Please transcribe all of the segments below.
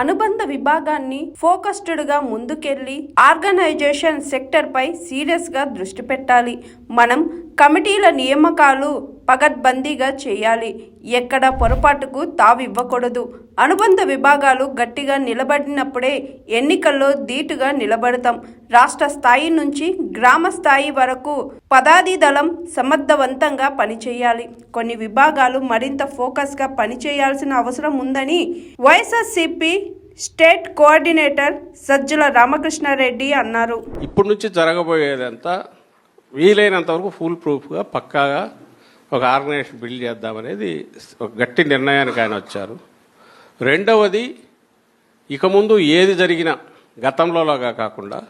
అనుబంధ విభాగాన్ని ఫోకస్డ్గా ముందుకెళ్ళి ఆర్గనైజేషన్ సెక్టర్ పై సీరియస్గా దృష్టి పెట్టాలి. మనం కమిటీల నియామకాలు పగడ్బందీగా చేయాలి. ఎక్కడ పొరపాటుకు తావివ్వకూడదు. అనుబంధ విభాగాలు గట్టిగా నిలబడినప్పుడే ఎన్నికల్లో ధీటుగా నిలబడతాం. రాష్ట్ర స్థాయి నుంచి గ్రామ స్థాయి వరకు పదాది దళం సమర్థవంతంగా పనిచేయాలి. కొన్ని విభాగాలు మరింత ఫోకస్గా పనిచేయాల్సిన అవసరం ఉందని YSRCP state coordinator Sajjala Ramakrishna Reddy అన్నారు. ఇప్పటి నుంచి జరగబోయేదంతా వీలైనంత వరకు ఫుల్ ప్రూఫ్గా పక్కాగా ఒక ఆర్గనైజేషన్ బిల్డ్ చేద్దామనేది ఒక గట్టి నిర్ణయానికి ఆయన వచ్చారు. రెండవది ఇక ముందు ఏది జరిగినా గతంలోలాగా కాకుండా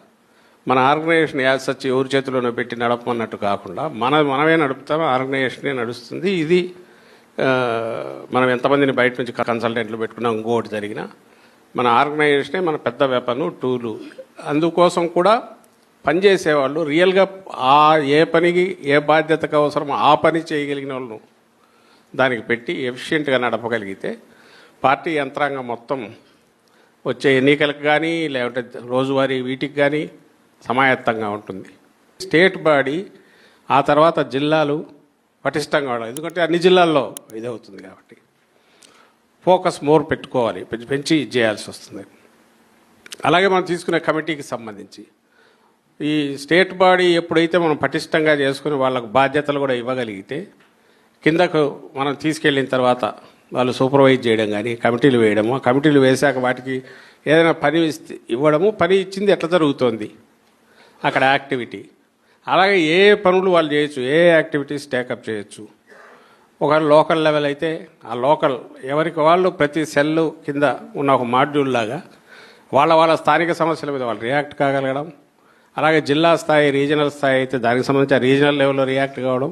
మన ఆర్గనైజేషన్ యాజ్ సచ్ ఎవరి చేతిలోనో పెట్టి నడపమన్నట్టు కాకుండా మన మనమే నడుపుతాం ఆర్గనైజేషనే నడుస్తుంది. ఇది మనం ఎంతమందిని బయట నుంచి కన్సల్టెంట్లు పెట్టుకున్నా ఇంకోటి జరిగినా మన ఆర్గనైజేషనే మన పెద్ద వెపను టూలు. అందుకోసం కూడా పనిచేసేవాళ్ళు రియల్గా ఆ ఏ పనికి ఏ బాధ్యతకు అవసరమో ఆ పని చేయగలిగిన వాళ్ళను దానికి పెట్టి ఎఫిషియెంట్గా నడపగలిగితే పార్టీ యంత్రాంగం మొత్తం వచ్చే ఎన్నికలకు కానీ లేకుంటే రోజువారీ వీటికి కానీ సమాయత్తంగా ఉంటుంది. స్టేట్ బాడీ ఆ తర్వాత జిల్లాలు పటిష్టంగా ఉండాలి. ఎందుకంటే అన్ని జిల్లాల్లో ఇది అవుతుంది కాబట్టి. ఫోకస్ మోర్ పెట్టుకోవాలి. పెంచి పెంచి ఇది చేయాల్సి వస్తుంది. అలాగే మనం తీసుకునే కమిటీకి సంబంధించి ఈ స్టేట్ బాడీ ఎప్పుడైతే మనం పటిష్టంగా చేసుకుని వాళ్ళకు బాధ్యతలు కూడా ఇవ్వగలిగితే కిందకు మనం తీసుకెళ్ళిన తర్వాత వాళ్ళు సూపర్వైజ్ చేయడం కానీ కమిటీలు వేయడము ఆ కమిటీలు వేశాక వాటికి ఏదైనా పని ఇస్తే- ఇవ్వడము పని ఇచ్చింది ఎట్లా జరుగుతోంది? అక్కడ యాక్టివిటీ. అలాగే ఏ పనులు వాళ్ళు చేయొచ్చు ఏ యాక్టివిటీస్ టేకప్ చేయొచ్చు. ఒక లోకల్ లెవెల్ అయితే ఆ లోకల్ ఎవరికి వాళ్ళు ప్రతి సెల్ కింద ఉన్న ఒక మాడ్యూల్ లాగా వాళ్ళ వాళ్ళ స్థానిక సమస్యల మీద వాళ్ళు రియాక్ట్ కాగలగడం అలాగే జిల్లా స్థాయి రీజనల్ స్థాయి అయితే దానికి సంబంధించి రీజనల్ లెవెల్లో రియాక్ట్ కావడం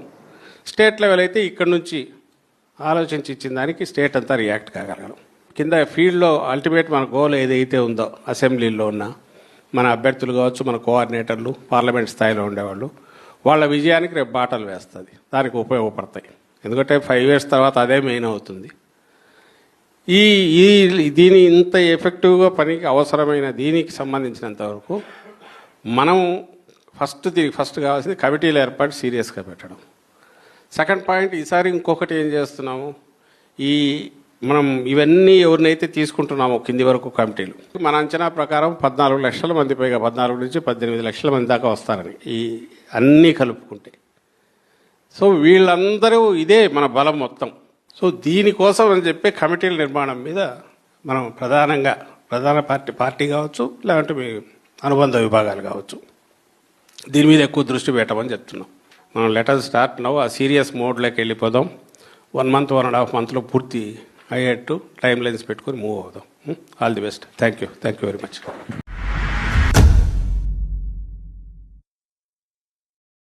స్టేట్ లెవెల్ అయితే ఇక్కడ నుంచి ఆలోచించి ఇచ్చిన దానికి స్టేట్ అంతా రియాక్ట్ కాగలగడం కింద ఫీల్డ్లో అల్టిమేట్ మన గోల్ ఏదైతే ఉందో అసెంబ్లీలో ఉన్న మన అభ్యర్థులు కావచ్చు మన కోఆర్డినేటర్లు పార్లమెంట్ స్థాయిలో ఉండేవాళ్ళు వాళ్ళ విజయానికి రేపు బాటలు వేస్తుంది. దానికి ఉపయోగపడతాయి. ఎందుకంటే ఫైవ్ ఇయర్స్ తర్వాత అదే మెయిన్ అవుతుంది. ఈ ఈ దీని ఇంత ఎఫెక్టివ్గా పనికి అవసరమైన దీనికి సంబంధించినంత వరకు మనం ఫస్ట్ ఫస్ట్ కావాల్సింది కమిటీల ఏర్పాటు సీరియస్గా పెట్టడం. సెకండ్ పాయింట్ ఈసారి ఇంకొకటి ఏం చేస్తున్నాము? ఈ మనం ఇవన్నీ ఎవరినైతే తీసుకుంటున్నామో కింది వరకు కమిటీలు మన అంచనా ప్రకారం పద్నాలుగు లక్షల మంది పైగా పద్నాలుగు నుంచి పద్దెనిమిది లక్షల మంది దాకా వస్తారని ఈ అన్నీ కలుపుకుంటే. సో వీళ్ళందరూ ఇదే మన బలం మొత్తం. సో దీనికోసం అని చెప్పి కమిటీల నిర్మాణం మీద మనం ప్రధానంగా ప్రధాన పార్టీ పార్టీ కావచ్చు లేదంటే మీ అనుబంధ విభాగాలు కావచ్చు. దీని మీద ఎక్కువ దృష్టి పెట్టమని చెప్తున్నాం. మనం లెటర్ స్టార్ట్ నవ్వు ఆ సీరియస్ మోడ్లోకి వెళ్ళిపోదాం. One month one and half మంత్లో పూర్తి అయ్యేట్టు టైం లైన్స్ పెట్టుకొని మూవ్ అవుదాం. All the best thank you thank you very much